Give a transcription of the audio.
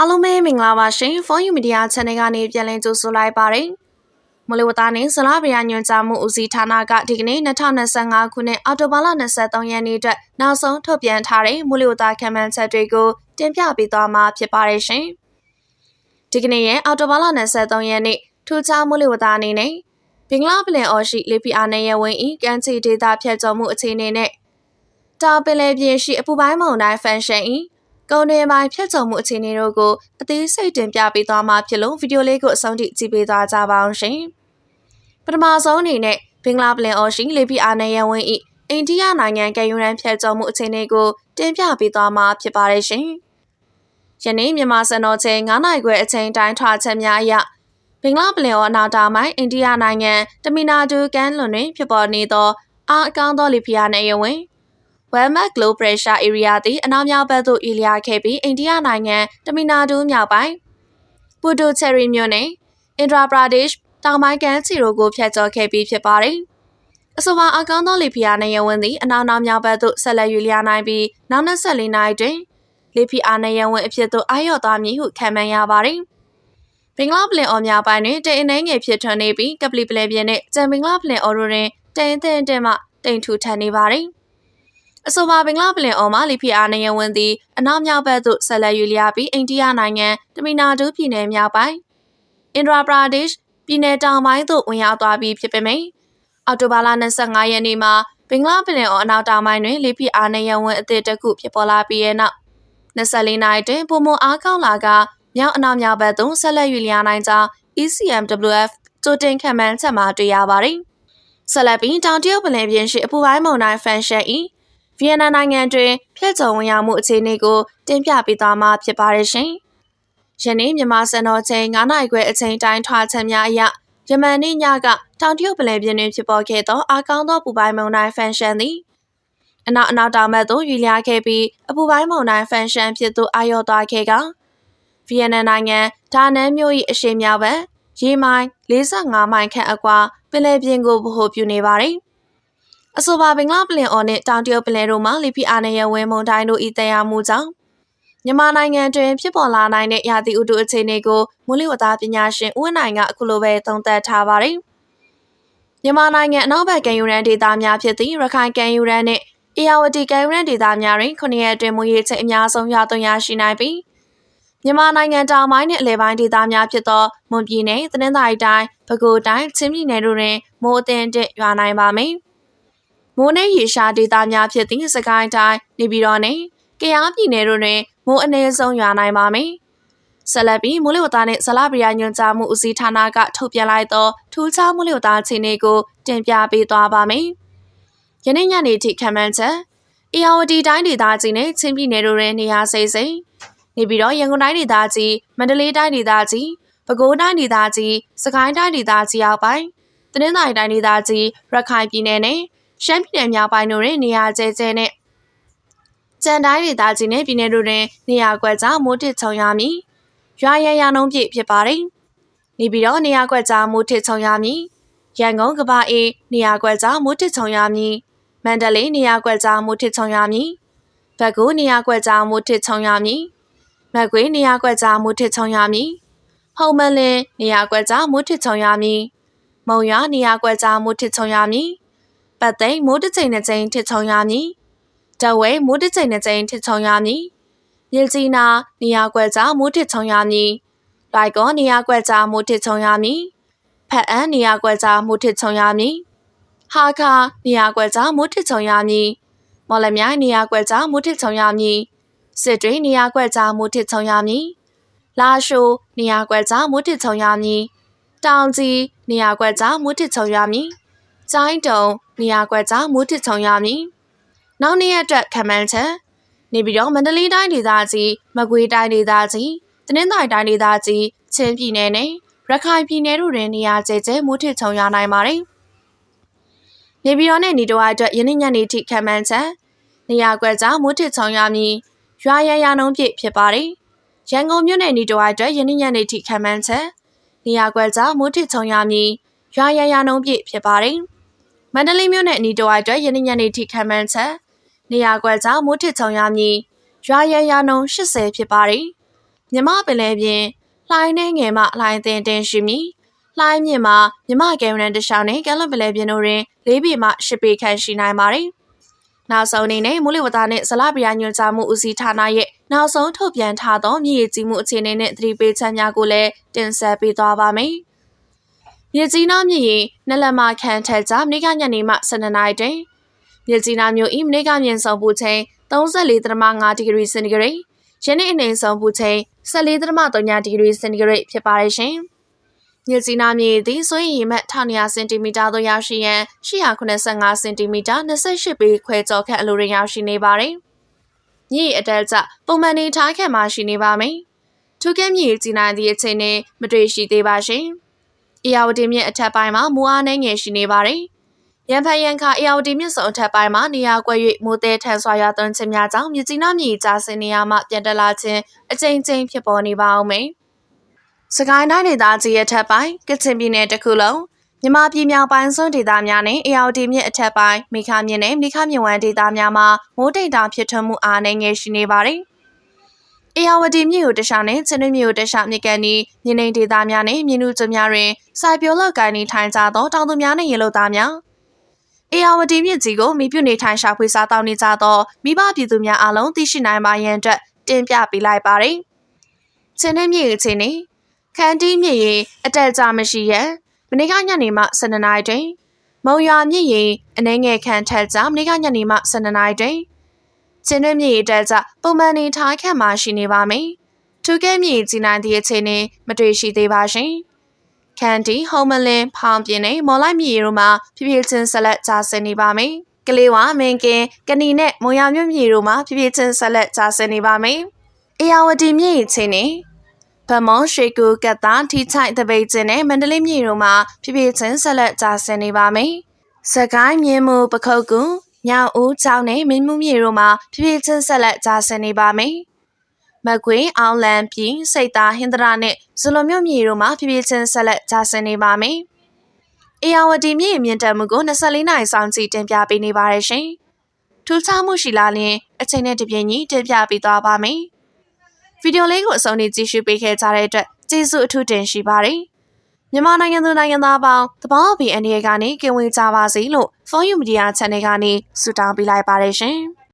အားလုံးပဲမင်္ဂလာပါရှင်။ Phone Media Channel ကနေပြန်လည်ကြိုဆိုလိုက်ပါတယ်။မလဝတာနဲ့ဇလားဗရာညွန်ကြားမှုဦးစီးဌာနကဒီကနေ့2025ခုနှစ်အောက်တိုဘာလ23ရက်နေ့အတွက်နောက်ဆုံးထုတ်ပြန်ထားတဲ့မလဝတာခံမှန်းချက်တွေကိုတင်ပြပေးသွားမှာဖြစ်ပါတယ်ရှင်။ဒီကနေ့ရဲ့အောက်တိုဘာလ23ရက်နေ့ထူးခြားမလဝတာအနေနဲ့ဘင်္ဂလားပလင်အော်ရှိလေပီအာနယ်ရဲ့ဝင်ဤကမ်းခြေဒေသဖြတ်ကျော်မှုအခြေအနေနဲ့တာပင်လယ်ပြင်ရှိအပူပိုင်းမုန်တိုင်းဖန်ရှင်ဤ ကုန်တွေပိုင်းဖြတ်ကျော်မှုအခြေအနေတို့ကိုအသေးစိတ်တင်ပြပေးသွားမှာဖြစ်လို့ဗီဒီယိုလေးကိုအဆုံးထိကြည့်ပေးသွားကြပါအောင်ရှင်။ပထမဆုံးအနေနဲ့ဘင်္ဂလားပလင်အော်ရှိလေပီအာနယ်ရဲ့ဝင်ဤအိန္ဒိယနိုင်ငံကယူရန်ဖြတ်ကျော်မှုအခြေအနေကိုတင်ပြပေးသွားမှာဖြစ်ပါတယ်ရှင်။ယနေ့မြန်မာစံတော်ချိန်9နိုင်ခွဲအချိန်တိုင်းထွာချက်များအရဘင်္ဂလားပလင်အော်အနာတာမိုင်းအိန္ဒိယနိုင်ငံတမီနာဒူကန်လွန်တွင်ဖြစ်ပေါ်နေသောအားအကောင်းသောလီဖီယာနယ်ရဲ့ဝင် Wellmark Low Pressure Area သည်အနောက်မြောက်ဘက်သို့အီလျာခဲ့ပြီးအိန္ဒိယနိုင်ငံတမီနာဒူးမြောက်ပိုင်းပူဒိုချယ်ရီမြို့နယ်အင်ဒရာပရာဒေ့ရှ်တောင်ပိုင်းကန်ချီရိုကိုဖျက်ကျော်ခဲ့ပြီးဖြစ်ပါတယ်။အဆိုပါအကောင်းသောလီဖီယာနယ်ယဝင်သည်အနောက်နောက်မြောက်ဘက်သို့ဆက်လက်ယူလျာနိုင်ပြီးနောက်24နာရီတွင်လီဖီယာနယ်ယဝင်အဖြစ်သို့အာရော့သွားမည်ဟုခန့်မှန်းရပါတယ်။ဘင်္ဂလားပလင်အော်များပိုင်းတွင်တိမ်အနှဲငယ်ဖြစ်ထွန်းနေပြီးကပလီပလဲပြင်းနှင့်ကျန်ဘင်္ဂလားပလင်အော်တို့တွင်တိမ်အထင်တင်မှတိမ်ထူထန်နေပါတယ်။ အဆိုပါဘင်္ဂလားပလင်အော်မှာလီဖီအာနိုင်ငံဝင်သည်အနောက်မြောက်ဘက်သို့ဆက်လက်ယူလျားပြီးအိန္ဒိယနိုင်ငံတမီနာဒူးပြည်နယ်မြောက်ပိုင်းအင်ဒရာပရာဒေ့ရှ်ပြည်နယ်တောင်ပိုင်းသို့ဝင်ရောက်သွားပြီးဖြစ်ပေမယ့်အော်တိုဘာလ25ရက်နေ့မှာဘင်္ဂလားပင်လယ်အော်အနောက်တောင်ပိုင်းတွင်လေဖိအားနည်းရန်ဝင်အသစ်တစ်ခုဖြစ်ပေါ်လာပြီးတဲ့နောက်24နာရီတွင်ပုံမအားကောင်းလာကမြောက်အနောက်မြောက်ဘက်သို့ဆက်လက်ယူလျားနိုင်ကြောင်း ECMWF ကြိုတင်ခံမှန်းချက်မှာတွေ့ရပါတယ်။ဆက်လက်ပြီးတောင်တရုတ်ပင်လယ်ပြင်ရှိအပူပိုင်းမုန်တိုင်းဖန်ရှန်၏ ဗီယက်နမ်နိုင်ငံတွင်ဖျက်ချုံဝင်ရောက်မှုအခြေအနေကိုတင်ပြပေးသွားမှာဖြစ်ပါတယ်ရှင်။ယနေ့မြန်မာစံတော်ချိန်9နာရီခွဲအချိန်တိုင်းထွာချက်များအရယမန်နေ့ညကတောင်တရုတ်ပလယ်ပြင်တွင်ဖြစ်ပေါ်ခဲ့သောအားကောင်းသောပူပိုင်းမုန်တိုင်းဖန်ရှန်သည်အနောက်အနောက်တောင်ဘက်သို့ရွေ့လျားခဲ့ပြီးအပူပိုင်းမုန်တိုင်းဖန်ရှန်ဖြစ်သို့အာရော့သွားခဲ့ကဗီယက်နမ်နိုင်ငံဒါနန်မြို့၏အရှေ့မြောက်ဘက်ရေမိုင်45မိုင်ခန့်အကွာပင်လယ်ပြင်ကိုဗဟိုပြုနေပါသည် အဆိုပါဘင်္ဂလားပလင်အော်နဲ့တောင်တရုတ်ပလင်တို့မှာလီဖီအာနယ်ရဲ့ဝင်းမုံတိုင်းတို့ဤတရားမှုကြောင့်မြန်မာနိုင်ငံတွင်ဖြစ်ပေါ်လာနိုင်တဲ့ရာသီဥတုအခြေအနေကိုမိုးလေဝသပညာရှင်ဦးနိုင်ကအခုလိုပဲသုံးသပ်ထားပါတယ်။မြန်မာနိုင်ငံအနောက်ဘက်ကမ်းယူရန်ဒေသများဖြစ်သည့်ရခိုင်ကမ်းယူရန်နှင့်အေယာဝတီကမ်းယူရန်ဒေသများတွင်ခုနှစ်ရက်အတွင်းမွေးချိန်အများဆုံးရွာသွန်းရရှိနိုင်ပြီးမြန်မာနိုင်ငံတောင်ပိုင်းနှင့်အလယ်ပိုင်းဒေသများဖြစ်သောမွန်ပြည်နယ်၊သနင်္သာရီတိုင်း၊ပဲခူးတိုင်း၊ချင်းပြည်နယ်တို့တွင်မိုးအသင့်တဲ့ရွာနိုင်ပါမယ်။ မိုးနှင်းရေရှားဒေသများဖြစ်သည့်စကိုင်းတိုင်းနေပြည်တော်နှင့်ကယားပြည်နယ်တို့တွင်မိုးအနည်းဆုံးရွာနိုင်ပါမည်။ဆက်လက်ပြီးမိုးလေဝသနှင့်ဇလပရိယညွှန်ကြားမှုဦးစီးဌာနကထုတ်ပြန်လိုက်သောထူးခြားမိုးလေဝသအခြေအနေကိုတင်ပြပေးသွားပါမယ်။ယနေ့ညနေထိခံမှန်းချက်အေယာဝတီတိုင်းဒေသကြီးနဲ့ချင်းပြည်နယ်တို့တွင်နေရာစိမ့်စိမ့်နေပြီးတော့ရန်ကုန်တိုင်းဒေသကြီးမန္တလေးတိုင်းဒေသကြီးပဲခူးတိုင်းဒေသကြီးစကိုင်းတိုင်းဒေသကြီးအောက်ပိုင်းတနင်္သာရီတိုင်းဒေသကြီးရခိုင်ပြည်နယ်နဲ့ ရှမ်းပြည်နယ်မြောက်ပိုင်းတို့တွင်နေရာကျဲကျဲနဲ့ကြံတိုင်းဒေသကြီးနဲ့ပြည်နယ်တို့တွင်နေရာကွက်ကြားမိုးတစ်ချုံရမည်။ရွာရရနှုံးပြည့်ဖြစ်ပါတယ်။နေပြီးတော့နေရာကွက်ကြားမိုးတစ်ချုံရမည်။ရန်ကုန်ကပအေးနေရာကွက်ကြားမိုးတစ်ချုံရမည်။မန္တလေးနေရာကွက်ကြားမိုးတစ်ချုံရမည်။ဘက်ကူနေရာကွက်ကြားမိုးတစ်ချုံရမည်။မကွေးနေရာကွက်ကြားမိုးတစ်ချုံရမည်။ဟုံမလင်းနေရာကွက်ကြားမိုးတစ်ချုံရမည်။မုံရွာနေရာကွက်ကြားမိုးတစ်ချုံရမည်။ ပတ်သိမ်းမိုးတစ်ချိန်နှစ်ချိန်ထစ်ချုံရမည်တဝဲမိုးတစ်ချိန်နှစ်ချိန်ထစ်ချုံရမည်မြစ်ကြီးနာနေရာကွက်ကြားမိုးထစ်ချုံရမည်လိုက်ကောနေရာကွက်ကြားမိုးထစ်ချုံရမည်ဖက်အန်းနေရာကွက်ကြားမိုးထစ်ချုံရမည်ဟာခါနေရာကွက်ကြားမိုးထစ်ချုံရမည်မော်လမြိုင်နေရာကွက်ကြားမိုးထစ်ချုံရမည်စစ်တွေနေရာကွက်ကြားမိုးထစ်ချုံရမည်လာရှိုနေရာကွက်ကြားမိုးထစ်ချုံရမည်တောင်ကြီးနေရာကွက်ကြားမိုးထစ်ချုံရမည်ကျိုင်းတုံ နေရာကွက်ကြားမိုးတစ်ချုံရမည်။နောက်နေ့ရက်အတွက်ခံမှန်းချက်နေပြီးတော့မန္တလေးတိုင်းဒေသကြီးမကွေးတိုင်းဒေသကြီးတနင်္သာရီတိုင်းဒေသကြီးချင်းပြည်နယ်နဲ့ရခိုင်ပြည်နယ်တို့တွင်နေရာကျကျမိုးထစ်ချုံရနိုင်ပါတယ်။နေပြည်တော်နဲ့နေတော်အတွက်ယနေ့ညနေထိခံမှန်းချက်နေရာကွက်ကြားမိုးထစ်ချုံရမည်ရွာရရနှုံးပြည့်ဖြစ်ပါတယ်။ရန်ကုန်မြို့နယ်နေတော်အတွက်ယနေ့ညနေထိခံမှန်းချက်နေရာကွက်ကြားမိုးထစ်ချုံရမည်ရွာရရနှုံးပြည့်ဖြစ်ပါတယ်။ မန္တလေးမြို့နယ်အနီးတစ်ဝိုက်အတွက်ယနေ့ညနေထိခံမှန်းချက်နေရာကွက်ကြောင့်မိုးထစ်ချုံရမည်ရွာရရနှုံ80ဖြစ်ပါတယ်မြမပင်လေပြင်လှိုင်းနှဲငယ်မှလှိုင်းတင်တင်ရှိမည်လှိုင်းမြင့်မှာမြမကဲရန်တရှောင်းနဲ့ကဲလန်ပင်လေပြင်တို့တွင်၄ပေမှ၈ပေခန့်ရှိနိုင်ပါတယ်နောက်ဆုံးအနေနဲ့မိုးလေဝသနဲ့ဇလပရိယညွှန်ကြားမှုဦးစီးဌာနရဲ့နောက်ဆုံးထုတ်ပြန်ထားသောမြေကြီးမှုအခြေအနေနဲ့သတိပေးချက်များကိုလည်းတင်ဆက်ပေးသွားပါမယ်။ မြေကြီးနားမြေရင်နလမခန့်ထက်ကြမနေ့ကညနေမှ12နာရီတွင်မြေကြီးနားမြို့၏မနေ့ကမြင့်ဆုံးပူချိန်34.5ဒီဂရီစင်တီဂရိတ်ယနေ့အနေဆုံးပူချိန်14.3ဒီဂရီစင်တီဂရိတ်ဖြစ်ပါရဲ့ရှင်။မြေကြီးနားမြေသည်ဆိုရင်ရေမှတ်1200စင်တီမီတာသို့ရောက်ရှိရန်885စင်တီမီတာ28ပေခွဲကျော်ခန့်အလိုတွင်ရောက်ရှိနေပါတယ်။မြေအတက်ကျပုံမှန်နေထားခံမှရှိနေပါမယ်။ထုကဲမြေကြီးနားသည့်အချိန်နဲ့မတွေ့ရှိသေးပါရှင်။ အေယာဝတီမြစ်အထက်ပိုင်းမှာမူအားနှဲငယ်ရှိနေပါတယ်။ရန်ဖန်ရန်ခါအေယာဝတီမြစ်စုံအထက်ပိုင်းမှာနေရာကွက်၍မိုးတဲထန်စွာရွာသွန်းခြင်းများကြောင့်မြစ်ကြီးနားမြေကြားစင်နေရာမှပြန်တက်လာခြင်းအကြိမ်ကြိမ်ဖြစ်ပေါ်နေပါအောင်မယ်။စကိုင်းတိုင်းဒေသကြီးရဲ့ထက်ပိုင်းကချင်ပြည်နယ်တစ်ခုလုံးမြမပြည်မြောက်ပိုင်းစွန်းဒေသများနဲ့အေယာဝတီမြစ်အထက်ပိုင်းမိခမြစ်နဲ့မိခမြစ်ဝမ်းဒေသများမှာမိုးတိမ်တောင်ဖြစ်ထွန်းမှုအားနည်းငယ်ရှိနေပါတယ်။ အေယာဝတီမြစ်ကိုတခြားနဲ့ချင်းတွင်းမြစ်ကိုတခြားမြစ်ကန်ဤမြင်းနေဒေသများနဲ့မြင်းနုကျများတွင်စိုက်ပျိုးလောက်ကိုင်းနေထိုင်ကြသောတောင်သူများနဲ့ရေလို့သားများအေယာဝတီမြစ်ကြီးကိုမိပြုနေထိုင်ရှာဖွေစားတောင်းနေကြသောမိဘပြည်သူများအားလုံးသိရှိနိုင်ပါရန်အတွက်တင်ပြပေးလိုက်ပါတယ်။ချင်းတွင်းမြစ်အခြေအနေခန်းတီးမြစ်ရေအတက်အကျမရှိရန်မနေ့ကညနေမှ12နာရီတွင်မုံရွာမြစ်ရေအနှဲငယ်ခန့်ထက်ကြမနေ့ကညနေမှ12နာရီတွင် ချင်းတွင်းမြစ်ရေတက်ကြပုံမှန်နေထားခန့်မှရှိနေပါမယ်။ထူးကဲမြစ်ကြီးနိုင်သည့်အခြေအနေမတွေ့ရှိသေးပါရှင်။ကန်တီဟ ோம் မလင်ဖောင်ပြင်းနဲ့မော်လိုက်မြေရိုမှာဖြည်းဖြည်းချင်းဆက်လက်ကြာဆင်းနေပါမယ်။ကလေးဝမင်းကင်ကဏီနဲ့မုံရမြို့မြေရိုမှာဖြည်းဖြည်းချင်းဆက်လက်ကြာဆင်းနေပါမယ်။အေယာဝတီမြေချင်းနဲ့ဗမော်ရွှေကူကတ်တာထိချိုက်တပိတ်ကျင်းနဲ့မန္တလေးမြေတို့မှာဖြည်းဖြည်းချင်းဆက်လက်ကြာဆင်းနေပါမယ်။စကိုင်းမြင်းမှုပခုတ်ကူ ညောင်ဦးချောင်းနဲ့မင်းမှုမြေတို့မှာဖြည်းဖြည်းချင်းဆက်လက်ကြာဆင်းနေပါမယ်။မကွေးအောင်လန်ပြည်စိတ်သားဟင်္ဒရာနဲ့ဇလွန်မြို့မြေတို့မှာဖြည်းဖြည်းချင်းဆက်လက်ကြာဆင်းနေပါမယ်။အေယာဝတီမြေမြင့်တက်မှုကို24နိုင်ဆောင်ကြည့်တင်ပြပေးနေပါရရှင်။ထူးခြားမှုရှိလာရင်အချိန်နဲ့တပြေးညီတင်ပြပေးသွားပါမယ်။ဗီဒီယိုလေးကိုအဆုံးထိကြည့်ရှုပေးခဲ့ကြတဲ့အတွက်ကျေးဇူးအထူးတင်ရှိပါတယ်။ မြန်မာနိုင်ငံသူနိုင်ငံသားပေါင်းတဘောဘီအန်ဒီကနေကင်ဝေးကြပါစေလို့ For You Media Channel ကနေဆုတောင်းပေးလိုက်ပါတယ်ရှင်။